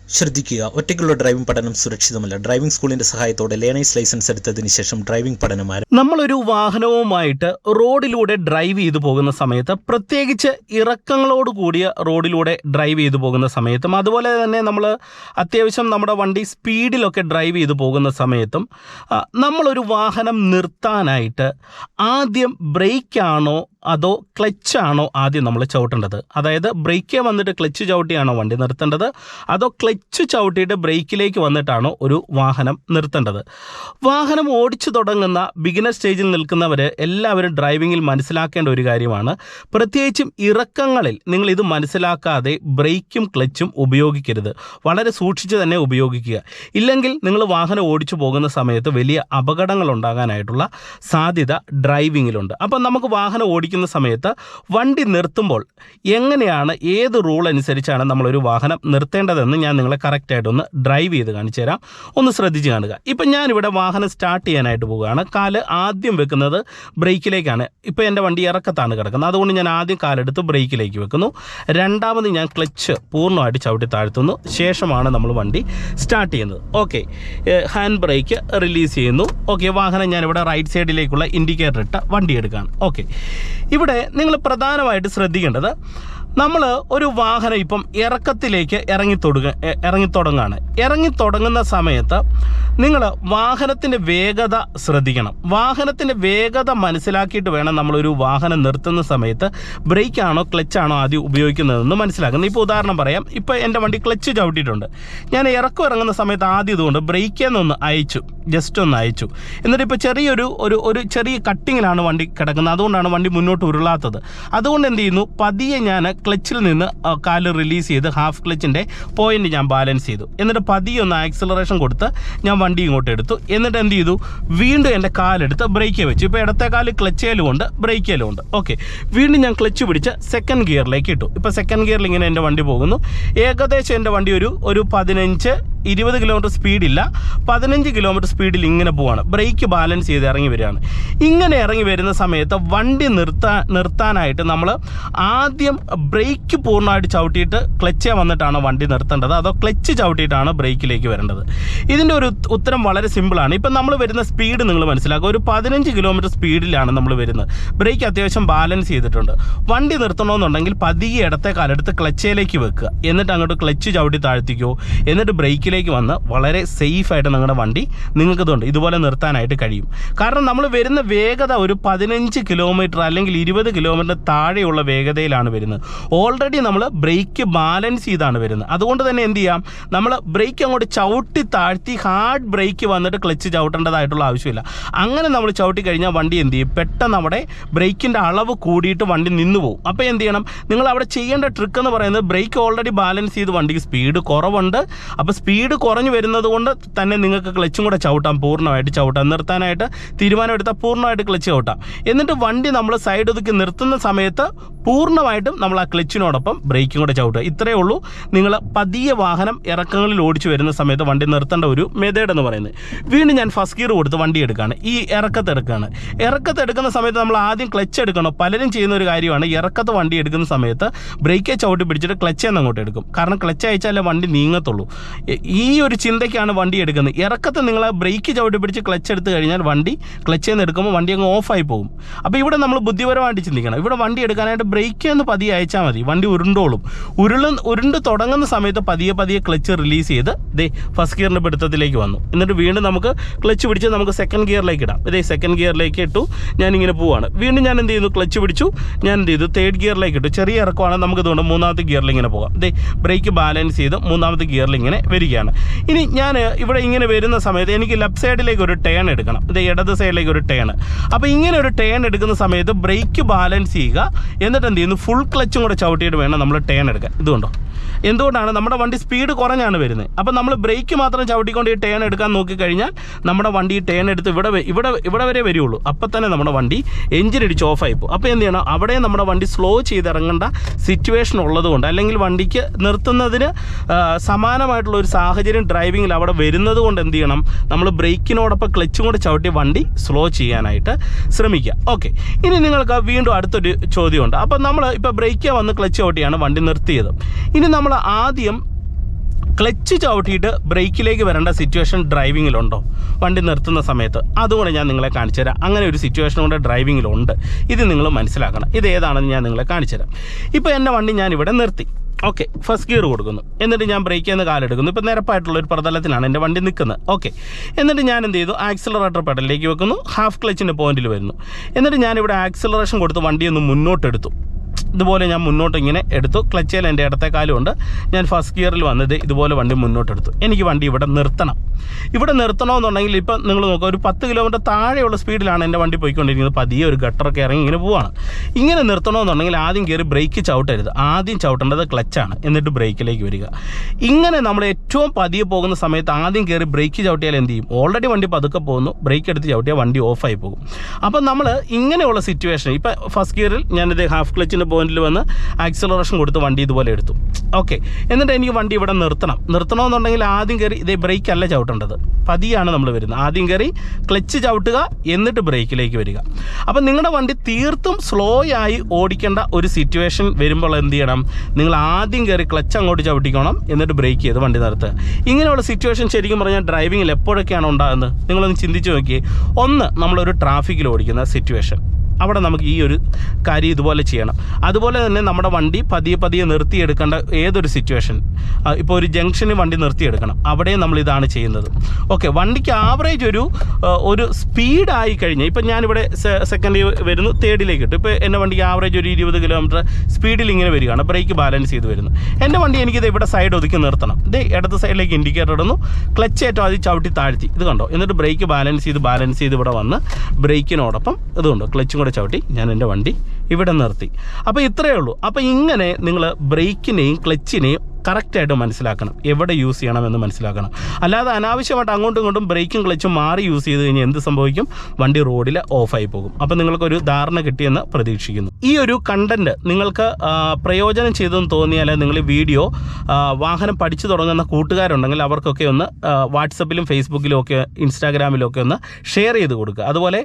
ശ്രദ്ധിക്കുക ഒറ്റയ്ക്കുള്ള ഡ്രൈവിംഗ് പഠനം സുരക്ഷിതമല്ല. ഡ്രൈവിംഗ് സ്കൂളിന്റെ സഹായത്തോടെ ലേണേഴ്സ് ലൈസൻസ് എടുത്തതിന് ശേഷം ഡ്രൈവിംഗ് പഠനം ആരംഭിക്കും നമ്മളൊരു വാഹനവുമായിട്ട് റോഡിലൂടെ ഡ്രൈവ് ചെയ്തു പോകുന്ന സമയത്ത് പ്രത്യേകിച്ച് ഇറക്കങ്ങളോട് കൂടിയ റോഡിലൂടെ ഡ്രൈവ് ചെയ്തു പോകുന്ന സമയത്തും അതുപോലെ തന്നെ നമ്മൾ അത്യാവശ്യം നമ്മുടെ വണ്ടി സ്പീഡിലൊക്കെ ഡ്രൈവ് ചെയ്തു പോകുന്ന സമയത്തും നമ്മളൊരു വാഹനം നിർത്താനായിട്ട് ആദ്യം ബ്രേക്കാണോ അതോ ക്ലച്ചാണോ ആദ്യം നമ്മൾ ചവിട്ടേണ്ടത്? അതായത് ബ്രേക്കേ വന്നിട്ട് ക്ലച്ച് ചവിട്ടിയാണോ വണ്ടി നിർത്തേണ്ടത്? അതോ ക്ലച്ച് ചവിട്ടിയിട്ട് ബ്രേക്കിലേക്ക് വന്നിട്ടാണോ ഒരു വാഹനം നിർത്തേണ്ടത്? വാഹനം ഓടിച്ചു തുടങ്ങുന്ന ബിഗിനർ സ്റ്റേജിൽ നിൽക്കുന്നവർ എല്ലാവരും ഡ്രൈവിങ്ങിൽ മനസ്സിലാക്കേണ്ട ഒരു കാര്യമാണ്. പ്രത്യേകിച്ചും ഇറക്കങ്ങളിൽ നിങ്ങൾ ഇത് മനസ്സിലാക്കാതെ ബ്രേക്കും ക്ലച്ചും ഉപയോഗിക്കരുത്. വളരെ സൂക്ഷിച്ച് തന്നെ ഉപയോഗിക്കുക. ഇല്ലെങ്കിൽ നിങ്ങൾ വാഹനം ഓടിച്ചു പോകുന്ന സമയത്ത് വലിയ അപകടങ്ങൾ ഉണ്ടാകാനായിട്ടുള്ള സാധ്യത ഡ്രൈവിങ്ങിലുണ്ട് അപ്പം നമുക്ക് വാഹനം ഓടിക്കുന്ന സമയത്ത് വണ്ടി നിർത്തുമ്പോൾ എങ്ങനെയാണ് ഏത് റൂൾ അനുസരിച്ചാണ് നമ്മളൊരു വാഹനം നിർത്തേണ്ടതെന്ന് ഞാൻ നിങ്ങളെ കറക്റ്റായിട്ടൊന്ന് ഡ്രൈവ് ചെയ്ത് കാണിച്ചു തരാം. ഒന്ന് ശ്രദ്ധിച്ച് കാണുക. ഇപ്പം ഞാനിവിടെ വാഹനം സ്റ്റാർട്ട് ചെയ്യാനായിട്ട് പോവുകയാണ്. കാൽ ആദ്യം വെക്കുന്നത് ബ്രേക്കിലേക്കാണ്. ഇപ്പോൾ എന്റെ വണ്ടി ഇറക്കത്താണ് കിടക്കുന്നത്. അതുകൊണ്ട് ഞാൻ ആദ്യം കാലെടുത്ത് ബ്രേക്കിലേക്ക് വെക്കുന്നു. രണ്ടാമത് ഞാൻ ക്ലച്ച് പൂർണമായിട്ട് ചവിട്ടി താഴ്ത്തുന്നു. ശേഷമാണ് നമ്മൾ വണ്ടി സ്റ്റാർട്ട് ചെയ്യുന്നത്. ഓക്കെ ഹാൻഡ് ബ്രേക്ക് റിലീസ് ചെയ്യുന്നു. ഓക്കെ വാഹനം ഞാനിവിടെ റൈറ്റ് സൈഡിലേക്കുള്ള ഇൻഡിക്കേറ്റർ ഇട്ട വണ്ടി എടുക്കുകയാണ്. ഓക്കെ ഇവിടെ നിങ്ങൾ പ്രധാനമായിട്ട് ശ്രദ്ധിക്കേണ്ടത് നമ്മൾ ഒരു വാഹനം ഇപ്പം ഇറക്കത്തിലേക്ക് ഇറങ്ങി തൊടുക എ- ഇറങ്ങി തുടങ്ങുന്ന സമയത്ത് നിങ്ങൾ വാഹനത്തിന്റെ വേഗത ശ്രദ്ധിക്കണം. വാഹനത്തിന്റെ വേഗത മനസ്സിലാക്കിയിട്ട് വേണം നമ്മളൊരു വാഹനം നിർത്തുന്ന സമയത്ത് ബ്രേക്കാണോ ക്ലച്ചാണോ ആദ്യം ഉപയോഗിക്കുന്നതെന്ന് മനസ്സിലാക്കുന്നത്. ഇപ്പോൾ ഉദാഹരണം പറയാം. ഇപ്പോൾ എന്റെ വണ്ടി ക്ലച്ച് ചവിട്ടിയിട്ടുണ്ട്. ഞാൻ ഇറക്കം ഇറങ്ങുന്ന സമയത്ത് ആദ്യം ഇതുകൊണ്ട് ബ്രേക്കിൽ അയച്ചു. ജസ്റ്റ് ഒന്ന് അയച്ചു. എന്നിട്ട് ഇപ്പോൾ ചെറിയൊരു ഒരു ഒരു ചെറിയ കട്ടിങ്ങിലാണ് വണ്ടി കിടക്കുന്നത്. അതുകൊണ്ടാണ് വണ്ടി മുന്നോട്ട് ഉരുളാത്തത്. അതുകൊണ്ട് എന്ത് ചെയ്യുന്നു? പതിയെ ഞാൻ ക്ലച്ചിൽ നിന്ന് കാൽ റിലീസ് ചെയ്ത് ഹാഫ് ക്ലച്ചിന്റെ പോയിന്റ് ഞാൻ ബാലൻസ് ചെയ്തു. എന്നിട്ട് പതിയെ ഒന്ന് ആക്സിലറേഷൻ കൊടുത്ത് ഞാൻ വണ്ടി ഇങ്ങോട്ട് എടുത്തു. എന്നിട്ട് എന്ത് ചെയ്തു? വീണ്ടും എന്റെ കാലെടുത്ത് ബ്രേക്ക് വെച്ചു. ഇപ്പോൾ ഇടത്തെ കാൽ ക്ലച്ചേലും ഉണ്ട് ബ്രേക്കേലും ഉണ്ട്. ഓക്കെ വീണ്ടും ഞാൻ ക്ലച്ച് പിടിച്ച് സെക്കൻഡ് ഗിയറിലേക്ക് ഇട്ടു. ഇപ്പോൾ സെക്കൻഡ് ഗിയറിൽ ഇങ്ങനെ എന്റെ വണ്ടി പോകുന്നു. ഏകദേശം എന്റെ വണ്ടി ഒരു ഒരു പതിനഞ്ച് ഇരുപത് കിലോമീറ്റർ സ്പീഡില്ല പതിനഞ്ച് കിലോമീറ്റർ സ്പീഡിൽ ഇങ്ങനെ പോവാണ്. ബ്രേക്ക് ബാലൻസ് ചെയ്ത് ഇറങ്ങി വരികയാണ്. ഇങ്ങനെ ഇറങ്ങി വരുന്ന സമയത്ത് വണ്ടി നിർത്താൻ നിർത്താനായിട്ട് നമ്മൾ ആദ്യം ബ്രേക്ക് പൂർണമായിട്ട് ചവിട്ടിയിട്ട് ക്ലച്ചേ വന്നിട്ടാണ് വണ്ടി നിർത്തേണ്ടത്. അതോ ക്ലച്ച് ചവിട്ടിയിട്ടാണ് ബ്രേക്കിലേക്ക് വരേണ്ടത്. ഇതിന്റെ ഒരു ഉത്തരം വളരെ സിമ്പിളാണ് ഇപ്പം നമ്മൾ വരുന്ന സ്പീഡ് നിങ്ങൾ മനസ്സിലാക്കുക. ഒരു പതിനഞ്ച് കിലോമീറ്റർ സ്പീഡിലാണ് നമ്മൾ വരുന്നത്. ബ്രേക്ക് അത്യാവശ്യം ബാലൻസ് ചെയ്തിട്ടുണ്ട്. വണ്ടി നിർത്തണമെന്നുണ്ടെങ്കിൽ പതിയെ ഇടത്തെ കാലെടുത്ത് ക്ലച്ചയിലേക്ക് വെക്കുക. എന്നിട്ട് അങ്ങോട്ട് ക്ലച്ച് ചവിട്ടി താഴ്ത്തിക്കോ. എന്നിട്ട് ബ്രേക്കിലേക്ക് വന്ന് വളരെ സേഫായിട്ട് നിങ്ങളുടെ വണ്ടി നിങ്ങൾക്ക് ഇതുണ്ട്. ഇതുപോലെ നിർത്താനായിട്ട് കഴിയും. കാരണം നമ്മൾ വരുന്ന വേഗത ഒരു പതിനഞ്ച് കിലോമീറ്റർ അല്ലെങ്കിൽ ഇരുപത് കിലോമീറ്റർ താഴെയുള്ള വേഗതയിലാണ് വരുന്നത്. ഓൾറെഡി നമ്മൾ ബ്രേക്ക് ബാലൻസ് ചെയ്താണ് വരുന്നത്. അതുകൊണ്ട് തന്നെ എന്ത് ചെയ്യാം? നമ്മൾ ബ്രേക്ക് അങ്ങോട്ട് ചവിട്ടി താഴ്ത്തി ഹാർഡ് ബ്രേക്ക് വന്നിട്ട് ക്ലച്ച് ചവിട്ടേണ്ടതായിട്ടുള്ള ആവശ്യമില്ല. അങ്ങനെ നമ്മൾ ചവിട്ടി കഴിഞ്ഞാൽ വണ്ടി എന്ത് ചെയ്യും? പെട്ടെന്ന് അവിടെ ബ്രേക്കിന്റെ അളവ് കൂടിയിട്ട് വണ്ടി നിന്നു പോകും. അപ്പോൾ എന്ത് ചെയ്യണം? നിങ്ങൾ അവിടെ ചെയ്യേണ്ട ട്രിക്ക് എന്ന് പറയുന്നത് ബ്രേക്ക് ഓൾറെഡി ബാലൻസ് ചെയ്ത് വണ്ടിക്ക് സ്പീഡ് കുറവുണ്ട്. അപ്പോൾ സ്പീഡ് കുറഞ്ഞു വരുന്നത് കൊണ്ട് തന്നെ നിങ്ങൾക്ക് ക്ലച്ചും കൂടെ ചവിട്ടാം. പൂർണമായിട്ട് ചവിട്ടാം. നിർത്താനായിട്ട് തീരുമാനമെടുത്താൽ പൂർണമായിട്ട് ക്ലച്ച് ചവിട്ടാം. എന്നിട്ട് വണ്ടി നമ്മൾ സൈഡ് ഒതുക്കി നിർത്തുന്ന സമയത്ത് പൂർണമായിട്ടും നമ്മൾ ആ ക്ലച്ചിനോടൊപ്പം ബ്രേക്കും കൂടെ ചവിട്ടുക. ഇത്രയേ ഉള്ളൂ. നിങ്ങൾ പതിയെ വാഹനം ഇറക്കങ്ങളിൽ ഓടിച്ചു വരുന്ന സമയത്ത് വണ്ടി നിർത്തേണ്ട ഒരു മെത്തേഡ് എന്ന് പറയുന്നത്. വീണ്ടും ഞാൻ ഫസ്റ്റ് ഗിയർ കൊടുത്ത് വണ്ടി എടുക്കുകയാണ്. ഈ ഇറക്കത്ത് എടുക്കുകയാണ്. ഇറക്കത്ത് എടുക്കുന്ന സമയത്ത് നമ്മൾ ആദ്യം ക്ലച്ച് എടുക്കണം? പലരും ചെയ്യുന്ന ഒരു കാര്യമാണ് ഇറക്കത്ത് വണ്ടി എടുക്കുന്ന സമയത്ത് ബ്രേക്കെ ചവിട്ടി പിടിച്ചിട്ട് ക്ലച്ച് എന്ന് അങ്ങോട്ട് എടുക്കും. കാരണം ക്ലച്ച് അയച്ചാലേ വണ്ടി നീങ്ങത്തുള്ളൂ. ഈ- ഒരു ചിന്തയ്ക്കാണ് വണ്ടി എടുക്കുന്നത്. ഇറക്കത്ത് നിങ്ങൾ ബ്രേക്ക് ചവിട്ടി പിടിച്ച് ക്ലച്ച് എടുത്ത് കഴിഞ്ഞാൽ വണ്ടി ക്ലച്ച് നിന്ന് എടുക്കുമ്പോൾ വണ്ടി അങ്ങ് ഓഫായി പോകും. അപ്പോൾ ഇവിടെ നമ്മൾ ബുദ്ധിപരമായിട്ട് ചിന്തിക്കണം. ഇവിടെ വണ്ടി എടുക്കാനായിട്ട് ബ്രേക്ക് എന്ന് പതിയെ അയച്ചാൽ മതി. വണ്ടി ഉരുണ്ടോളും. ഉരുള ഉരുണ്ട് തുടങ്ങുന്ന സമയത്ത് പതിയെ പതിയെ ക്ലച്ച് റിലീസ് ചെയ്ത് ഇതേ ഫസ്റ്റ് ഗിയറിന്റെ പിടുത്തത്തിലേക്ക് വന്നു. എന്നിട്ട് വീണ്ടും നമുക്ക് ക്ലച്ച് പിടിച്ച് നമുക്ക് സെക്കൻഡ് ഗിയറിലേക്ക് ഇടാം. ഇതേ സെക്കൻഡ് ഗിയറിലേക്ക് ഇട്ടു. ഞാൻ ഇങ്ങനെ പോവാണ്. വീണ്ടും ഞാൻ എന്ത് ചെയ്യുന്നു ക്ലച്ച് പിടിച്ചു. ഞാൻ എന്ത് ചെയ്തു? തേർഡ് ഗിയറിലേക്ക് ഇട്ടു. ചെറിയ ഇറക്കമാണ്. നമുക്ക് ഇതുകൊണ്ട് മൂന്നാമത്തെ ഗിയറിൽ ഇങ്ങനെ പോകാം. ദേ ബ്രേക്ക് ബാലൻസ് ചെയ്ത് മൂന്നാമത്തെ ഗിയറിൽ ഇങ്ങനെ വരികയാണ്. ഇനി ഞാൻ ഇവിടെ ഇങ്ങനെ വരുന്ന സമയത്ത് എനിക്ക് ലെഫ്റ്റ് സൈഡിലേക്ക് ഒരു ടേൺ എടുക്കണം. ഇത് ഇടത് സൈഡിലേക്ക് ഒരു ടേൺ അപ്പോൾ ഇങ്ങനെ ഒരു ടേൺ എടുക്കുന്ന സമയത്ത് ബ്രേക്ക് ബാലൻസ് ചെയ്യുക. എന്നിട്ട് എന്ത് ചെയ്യുന്നു ഫുൾ ക്ലച്ചും കൂടെ ചവിട്ടിയിട്ട് വേണം നമ്മൾ ടേൺ എടുക്കാൻ. ഇതുകൊണ്ടോ എന്തുകൊണ്ടാണ് നമ്മുടെ വണ്ടി സ്പീഡ് കുറഞ്ഞാണ് വരുന്നത്? അപ്പം നമ്മൾ ബ്രേക്ക് മാത്രം ചവിട്ടിക്കൊണ്ട് ഈ ടേൺ എടുക്കാൻ നോക്കിക്കഴിഞ്ഞാൽ നമ്മുടെ വണ്ടി ഈ ടേൺ എടുത്ത് ഇവിടെ ഇവിടെ ഇവിടെ വരെ വരുള്ളൂ. അപ്പം തന്നെ നമ്മുടെ വണ്ടി എഞ്ചിൻ ഇടിച്ച് ഓഫായി പോകും. അപ്പോൾ എന്ത് ചെയ്യണം? അവിടെ നമ്മുടെ വണ്ടി സ്ലോ ചെയ്തിറങ്ങേണ്ട സിറ്റുവേഷൻ ഉള്ളതുകൊണ്ട് അല്ലെങ്കിൽ വണ്ടിക്ക് നിർത്തുന്നതിന് സമാനമായിട്ടുള്ള ഒരു സാഹചര്യം ഡ്രൈവിങ്ങിൽ അവിടെ വരുന്നത് കൊണ്ട് എന്ത് ചെയ്യണം? നമ്മൾ ബ്രേക്കിനോടൊപ്പം ക്ലച്ചും കൂടെ ചവിട്ടി വണ്ടി സ്ലോ ചെയ്യാനായിട്ട് ശ്രമിക്കുക. ഓക്കെ ഇനി നിങ്ങൾക്ക് വീണ്ടും അടുത്തൊരു ചോദ്യമുണ്ട്. അപ്പം നമ്മൾ ഇപ്പോൾ ബ്രേക്ക് വന്ന് ക്ലച്ച് ചവിട്ടിയാണ് വണ്ടി നിർത്തിയത്. ഇനി നമ്മൾ ആദ്യം ക്ലച്ച് ചവിട്ടിയിട്ട് ബ്രേക്കിലേക്ക് വരേണ്ട സിറ്റുവേഷൻ ഡ്രൈവിങ്ങിലുണ്ടോ വണ്ടി നിർത്തുന്ന സമയത്ത്. അതുകൂടെ ഞാൻ നിങ്ങളെ കാണിച്ചു തരാം. അങ്ങനെ ഒരു സിറ്റുവേഷൻ കൂടെ ഡ്രൈവിങ്ങിലുണ്ട് ഇത് നിങ്ങൾ മനസ്സിലാക്കണം. ഇത് ഏതാണെന്ന് ഞാൻ നിങ്ങളെ കാണിച്ചു തരാം. ഇപ്പോൾ എന്റെ വണ്ടി ഞാൻ ഇവിടെ നിർത്തി. ഓക്കെ ഫസ്റ്റ് ഗിയർ കൊടുക്കുന്നു. എന്നിട്ട് ഞാൻ ബ്രേക്കിൽ നിന്ന് കാലെടുക്കുന്നു ഇപ്പോൾ നിരപ്പായിട്ടുള്ള ഒരു പ്രതലത്തിലാണ് എന്റെ വണ്ടി നിൽക്കുന്നത്. ഓക്കെ എന്നിട്ട് ഞാൻ എന്ത് ചെയ്തു? ആക്സിലറേറ്റർ പെഡലിലേക്ക് വെക്കുന്നു. ഹാഫ് ക്ലച്ചിന്റെ പോയിന്റിൽ വരുന്നു. എന്നിട്ട് ഞാനിവിടെ ആക്സിലറേഷൻ കൊടുത്ത് വണ്ടി ഒന്ന് മുന്നോട്ടെടുത്തു. ഇതുപോലെ ഞാൻ മുന്നോട്ട് ഇങ്ങനെ എടുത്തു. ക്ലച്ചിൽ എന്റെ ഇടത്തെ കാലുമുണ്ട്. ഞാൻ ഫസ്റ്റ് ഗിയറിൽ വന്നത് ഇതുപോലെ വണ്ടി മുന്നോട്ടെടുത്തു എനിക്ക് വണ്ടി ഇവിടെ നിർത്തണം. ഇവിടെ നിർത്തണമെന്നുണ്ടെങ്കിൽ ഇപ്പം നിങ്ങൾ നോക്കുക ഒരു പത്ത് കിലോമീറ്റർ താഴെയുള്ള സ്പീഡിലാണ് എന്റെ വണ്ടി പോയിക്കൊണ്ടിരിക്കുന്നത്. പതിയെ ഒരു ഗട്ടറൊക്കെ ഇറങ്ങി ഇങ്ങനെ പോവാണ്. ഇങ്ങനെ നിർത്തണമെന്നുണ്ടെങ്കിൽ ആദ്യം കയറി ബ്രേക്ക് ചവിട്ടരുത്. ആദ്യം ചവിട്ടേണ്ടത് ക്ലച്ചാണ് എന്നിട്ട് ബ്രേക്കിലേക്ക് വരിക. ഇങ്ങനെ നമ്മൾ ഏറ്റവും പതിയെ പോകുന്ന സമയത്ത് ആദ്യം കയറി ബ്രേക്ക് ചവിട്ടിയാൽ എന്ത് ചെയ്യും? ഓൾറെഡി വണ്ടി പതുക്കെ പോകുന്നു. ബ്രേക്ക് എടുത്ത് ചവിട്ടിയാൽ വണ്ടി ഓഫായി പോകും. അപ്പം നമ്മൾ ഇങ്ങനെയുള്ള സിറ്റുവേഷൻ ഇപ്പം ഫസ്റ്റ് ഗിയറിൽ ഞാനിത് ഹാഫ് ക്ലച്ചിന്റെ പോയിന്റിൽ വന്ന് ആക്സിലറേഷൻ കൊടുത്ത് വണ്ടി ഇതുപോലെ എടുത്തു. ഓക്കെ എന്നിട്ട് എനിക്ക് വണ്ടി ഇവിടെ നിർത്തണം. നിർത്തണമെന്നുണ്ടെങ്കിൽ ആദ്യം കയറി ഇതേ ബ്രേക്ക് അല്ല ചവിട്ടേണ്ടത്. പതിയാണ് നമ്മൾ വരുന്നത്. ആദ്യം കയറി ക്ലച്ച് ചവിട്ടുക എന്നിട്ട് ബ്രേക്കിലേക്ക് വരിക. അപ്പം നിങ്ങളുടെ വണ്ടി തീർത്തും സ്ലോ ആയി ഓടിക്കേണ്ട ഒരു സിറ്റുവേഷൻ വരുമ്പോൾ എന്ത് ചെയ്യണം? നിങ്ങൾ ആദ്യം കയറി ക്ലച്ച് അങ്ങോട്ട് ചവിട്ടിക്കണം എന്നിട്ട് ബ്രേക്ക് ചെയ്ത് വണ്ടി നിർത്തുക. ഇങ്ങനെയുള്ള സിറ്റുവേഷൻ ശരിക്കും പറഞ്ഞാൽ ഡ്രൈവിങ്ങിൽ എപ്പോഴൊക്കെയാണ് ഉണ്ടാകുന്നത്? നിങ്ങളൊന്ന് ചിന്തിച്ച് നോക്കിയേ. ഒന്ന് നമ്മളൊരു ട്രാഫിക്കിൽ ഓടിക്കുന്ന സിറ്റുവേഷൻ അവിടെ നമുക്ക് ഈ ഒരു കാര്യം ഇതുപോലെ ചെയ്യണം. അതുപോലെ തന്നെ നമ്മുടെ വണ്ടി പതിയെ പതിയെ നിർത്തിയെടുക്കേണ്ട ഏതൊരു സിറ്റുവേഷൻ ഇപ്പോൾ ഒരു ജംഗ്ഷനിൽ വണ്ടി നിർത്തിയെടുക്കണം. അവിടെയും നമ്മൾ ഇതാണ് ചെയ്യുന്നത്. ഓക്കെ വണ്ടിക്ക് ആവറേജ് ഒരു ഒരു സ്പീഡായി കഴിഞ്ഞാൽ ഇപ്പം ഞാനിവിടെ സെക്കൻഡ് വരുന്നു തേർഡിലേക്ക് ഇട്ടു. ഇപ്പോൾ എന്റെ വണ്ടിക്ക് ആവറേജ് ഒരു ഇരുപത് കിലോമീറ്റർ സ്പീഡിൽ ഇങ്ങനെ വരികയാണ് ബ്രേക്ക് ബാലൻസ് ചെയ്ത് വരുന്നു. എന്റെ വണ്ടി എനിക്കിത് ഇവിടെ സൈഡ് ഒതുക്കി നിർത്തണം. ഇത് ഇടത്ത് സൈഡിലേക്ക് ഇൻഡിക്കേറ്റർ ഇടുന്നു. ക്ലച്ച് ഏറ്റവും ആദ്യം ചവിട്ടി താഴ്ത്തി. ഇത് കണ്ടോ? എന്നിട്ട് ബ്രേക്ക് ബാലൻസ് ചെയ്ത് ബാലൻസ് ചെയ്ത് ഇവിടെ വന്ന് ബ്രേക്കിനോടൊപ്പം ഇതുകൊണ്ടോ ക്ലച്ചും കൂടെ ചവിട്ടി ഞാൻ എന്റെ വണ്ടി ഇവിടെ നിർത്തി. അപ്പോൾ ഇത്രയേ ഉള്ളൂ. അപ്പോൾ ഇങ്ങനെ നിങ്ങൾ ബ്രേക്കിനെയും ക്ലച്ചിനെയും കറക്റ്റായിട്ട് മനസ്സിലാക്കണം. എവിടെ യൂസ് ചെയ്യണമെന്ന് മനസ്സിലാക്കണം. അല്ലാതെ അനാവശ്യമായിട്ട് അങ്ങോട്ടും ഇങ്ങോട്ടും ബ്രേക്കും ക്ലച്ചും മാറി യൂസ് ചെയ്ത് കഴിഞ്ഞാൽ എന്ത് സംഭവിക്കും? വണ്ടി റോഡിൽ ഓഫായി പോകും. അപ്പോൾ നിങ്ങൾക്കൊരു ധാരണ കിട്ടിയെന്ന് പ്രതീക്ഷിക്കുന്നു. ഈ ഒരു കണ്ടന്റ് നിങ്ങൾക്ക് പ്രയോജനം ചെയ്തെന്ന് തോന്നിയാൽ നിങ്ങൾ വീഡിയോ വാഹനം പഠിച്ചു തുടങ്ങുന്ന കൂട്ടുകാരുണ്ടെങ്കിൽ അവർക്കൊക്കെ ഒന്ന് വാട്സപ്പിലും ഫേസ്ബുക്കിലും ഒക്കെ ഇൻസ്റ്റാഗ്രാമിലും ഒക്കെ ഒന്ന് ഷെയർ ചെയ്ത് കൊടുക്കുക. അതുപോലെ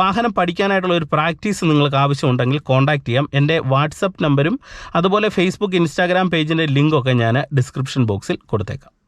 വാഹനം പഠിക്കാനായിട്ടുള്ള ഒരു പ്രാക്ടീസ് നിങ്ങൾക്ക് ആവശ്യമുണ്ടെങ്കിൽ കോൺടാക്ട് ചെയ്യാം. എന്റെ വാട്സപ്പ് നമ്പരും അതുപോലെ ഫേസ്ബുക്ക് ഇൻസ്റ്റാഗ്രാം പേജിന്റെ ലിങ്കൊക്കെ ഞാൻ ഡിസ്ക്രിപ്ഷൻ ബോക്സിൽ കൊടുത്തേക്കാം.